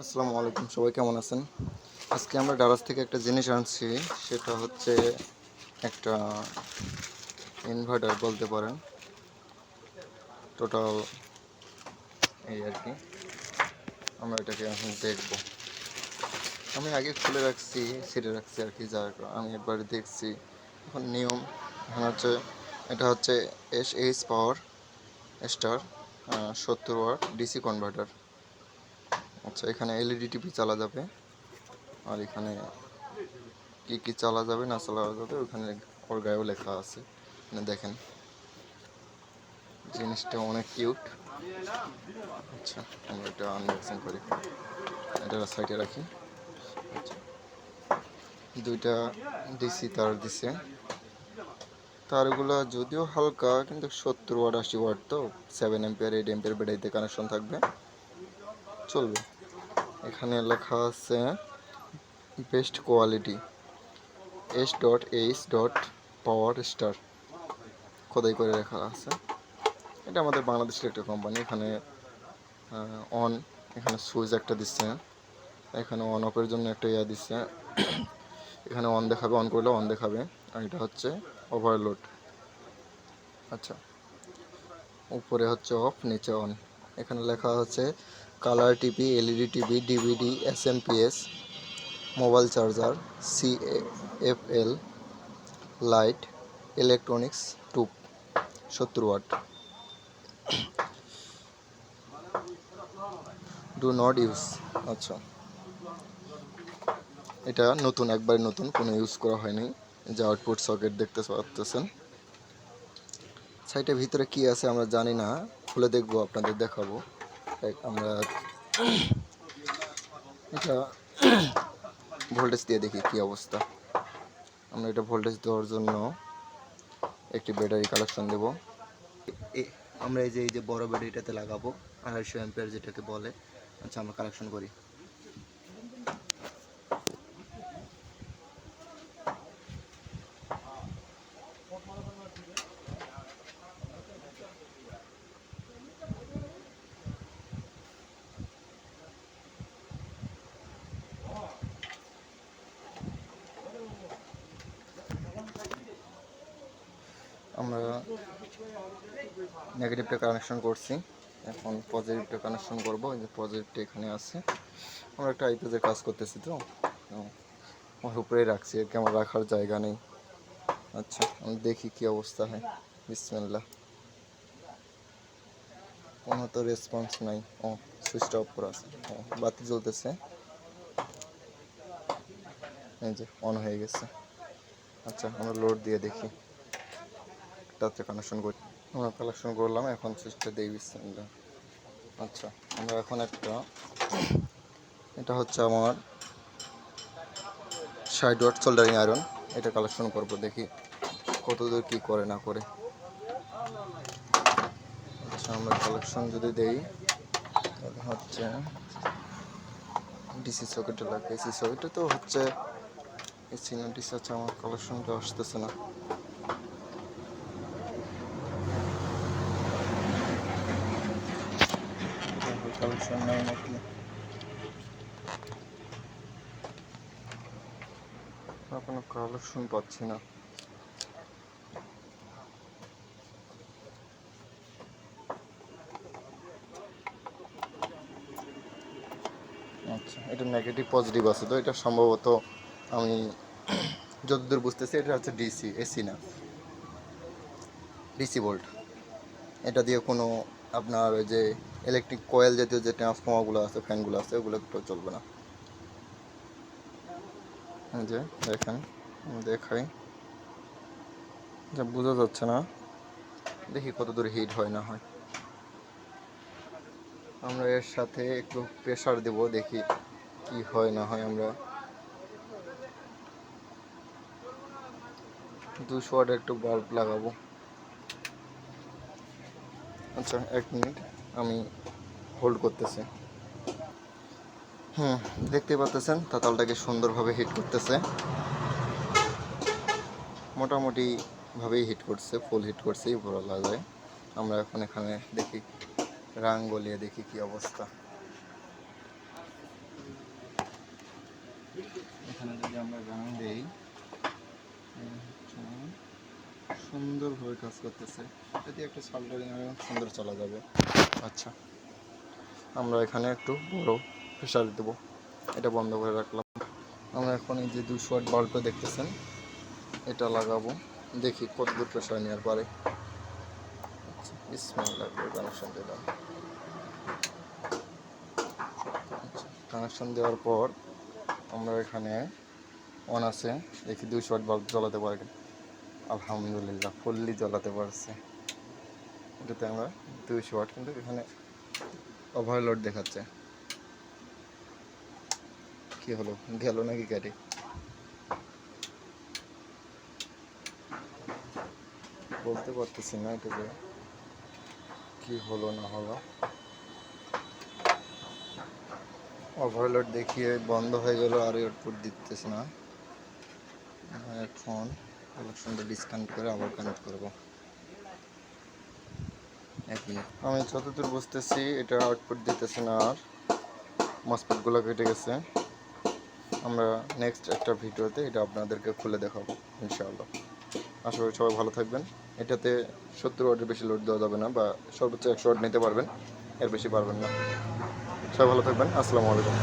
আসসালামু আলাইকুম, সবাই কেমন আছেন? আজকে আমরা ডারাস থেকে একটা জিনিস আনছি, সেটা হচ্ছে একটা ইনভার্টার বলতে পারেন। টোটাল এই আর কি। আমরা এটাকে এখন দেখব। আমি আগে খুলে রাখছি, ছেড়ে রাখছি আর কি, যার আমি একবার দেখছি। এখন নিয়ম, এখন হচ্ছে, এটা হচ্ছে এস এইচ পাওয়ার স্টার সত্তর ওয়াট ডিসি কনভার্টার আচ্ছা এখানে এলইডি টিভি চালা যাবে। আর এখানে কি কি চালা যাবে, না চালা যাবে, ওখানে ওর গায়েও লেখা আছে। মানে দেখেন, জিনিসটা অনেক কিউট আচ্ছা আমরা এটা আনবক্সিং করি। এটা সাইডে রাখি। আচ্ছা দুইটা ডিসি তার দিছে। তারগুলো যদিও হালকা, কিন্তু সত্তর ওয়াট আশি ওয়াট তো সেভেন এম্পিয়ার এইট এম্পিয়ার ব্যাটারিতে কানেকশন থাকবে। চলবে। এখানে লেখা আছে best quality S dot H dot power star খোদাই করে লেখা আছে। এটা আমাদের বাংলাদেশের একটা কোম্পানি এখানে অন এখানে সুইচ একটা দিচ্ছে। এখানে অন অফের জন্য একটা ইয়া দিচ্ছে। এখানে অন দেখাবে অন করলে অন দেখাবে। আর এটা হচ্ছে ওভারলোড আচ্ছা। উপরে হচ্ছে অফ নিচে অন এখানে লেখা হচ্ছে colour TV, LED TV, DVD S M P S mobile charger, C F L, light, electronics, টুপ, সত্তর ওয়াট। ডু নট ইউজ আচ্ছা। এটা নতুন, একবারে নতুন, কোনো ইউজ করা হয়নি। যে আউটপুট সকেট দেখতে পাচ্ছেন সাইটের ভিতরে কি আছে আমরা জানি না, খুলে দেখব, আপনাদের দেখাবো। আমরা এটা ভোল্টেজ দিয়ে দেখি কি অবস্থা। আমরা এটা ভোল্টেজ দেওয়ার জন্য একটি ব্যাটারি কালেকশন দেব। আমরা এই যে এই যে বড় ব্যাটারিটাতে লাগাবো, আড়াইশো অ্যাম্পিয়ার যেটাকে বলে আচ্ছা আমরা কালেকশন করি। আমরা নেগেটিভটা কানেকশন করছি। এখন পজিটিভটা কানেকশন করব। এই যে পজিটিভটা এখানে আছে। আমরা একটা আইপিএসের কাজ করতেছি তো। আমার উপরেই রাখছি। আর কি আমার রাখার জায়গা নেই। আচ্ছা আমি দেখি কি অবস্থা হয়। বিসমিল্লা কোনো তো রেসপন্স নাই। ও সুইচটা অফ করা আছে। ও, বাতি জ্বলতেছে। এই যে অন হয়ে গেছে। আচ্ছা আমরা লোড দিয়ে দেখি। তাতে কানেকশন করি আমরা কালেকশন করলাম, এখন দিয়ে বিসমিল্লা আচ্ছা আমরা এখন একটা এটা হচ্ছে আমার ষাট ওয়াট সোল্ডারিং আয়রন এটা কালেকশন করব, দেখি কতদূর কি করে, না করে। আচ্ছা আমরা কালেকশন যদি দেই, তাহলে হচ্ছে ডিসি সকেটে লাগে এসি সকেটে তো হচ্ছে এসি না ডিসি আছে আমার কালেকশনটা আসতেছে না। কালেকশন নাই নাকি কোনো কালেকশন পাচ্ছি না। আচ্ছা এটা নেগেটিভ পজিটিভ আছে তো? এটা সম্ভবত আমি যতদূর বুঝতেছি এটা হচ্ছে ডিসি এসি না। ডিসি ভোল্ট এটা দিয়ে কোনো আপনার ওই যে ইলেকট্রিক কয়েল জাতীয় যে ট্রান্সফর্মারগুলো আছে ফ্যানগুলো আছে, ওগুলো তো চলবে না। যে দেখেন দেখাই। যা বোঝা যাচ্ছে না। দেখি কত দূর হিট হয়, না হয়। আমরা এর সাথে একটু প্রেশার দেব, দেখি কি হয়, না হয় আমরা। দুশো ওয়াট একটু বাল্ব লাগাবো। আচ্ছা এক মিনিট। আমি হোল্ড করতেছি। হুম দেখতে পাচ্তেছেন তাতালটাকে সুন্দরভাবে হিট করতেছে। মোটামুটিভাবেই হিট করছে ফুল হিট করছেই বলা যায়। আমরা এখন এখানে দেখি রাং গলিয়ে দেখি কি অবস্থা। এখানে যদি আমরা রাং দিই সুন্দরভাবে কাজ করতেছে। যদি একটা সল্ডারিং সুন্দর চলা যাবে। আচ্ছা। আমরা এখানে একটু বড় প্রেশার দেবো। এটা বন্ধ করে রাখলাম। আমরা এখন এই যে দুশো ওয়াট বাল্বটা দেখতেছেন, এটা লাগাবো। দেখি কত দূর প্রেশার নেওয়ার পরে। আচ্ছা ইসমাইল লাগবে কানেকশন দিলাম কানেকশন দেওয়ার পর আমরা এখানে অন আছে। দেখি দুশো ওয়াট বাল্ব জ্বালাতে পারি আলহামদুলিল্লাহ, ফুললি জ্বালাতে পারছে। এটাতে আমরা দুইশো ওয়াট কিন্তু এখানে ওভারলোড দেখাচ্ছে। কি হলো? গেল নাকি গাড়ি? বলতে পারতেছি না এটা যে কি হলো না হলো? ওভারলোড দেখিয়ে বন্ধ হয়ে গেল, আর আউটপুট দিতেছে না। এখন কালেকশনটা ডিসকানেক্ট করে আবার কানেক্ট করব। এক মিনিট আমি যতদূর বুঝতেছি, এটা আউটপুট দিতেছে না আর। মসপেটগুলো কেটে গেছে। আমরা নেক্সট একটা ভিডিওতে এটা আপনাদেরকে খুলে দেখাবো, ইনশাআল্লাহ। আশা করি সবাই ভালো থাকবেন। এটাতে সত্তর ওয়াটের বেশি লোড দেওয়া যাবে না বা সর্বোচ্চ একশো ওয়াট নিতে পারবেন। এর বেশি পারবেন না। সবাই ভালো থাকবেন। আসসালামু আলাইকুম।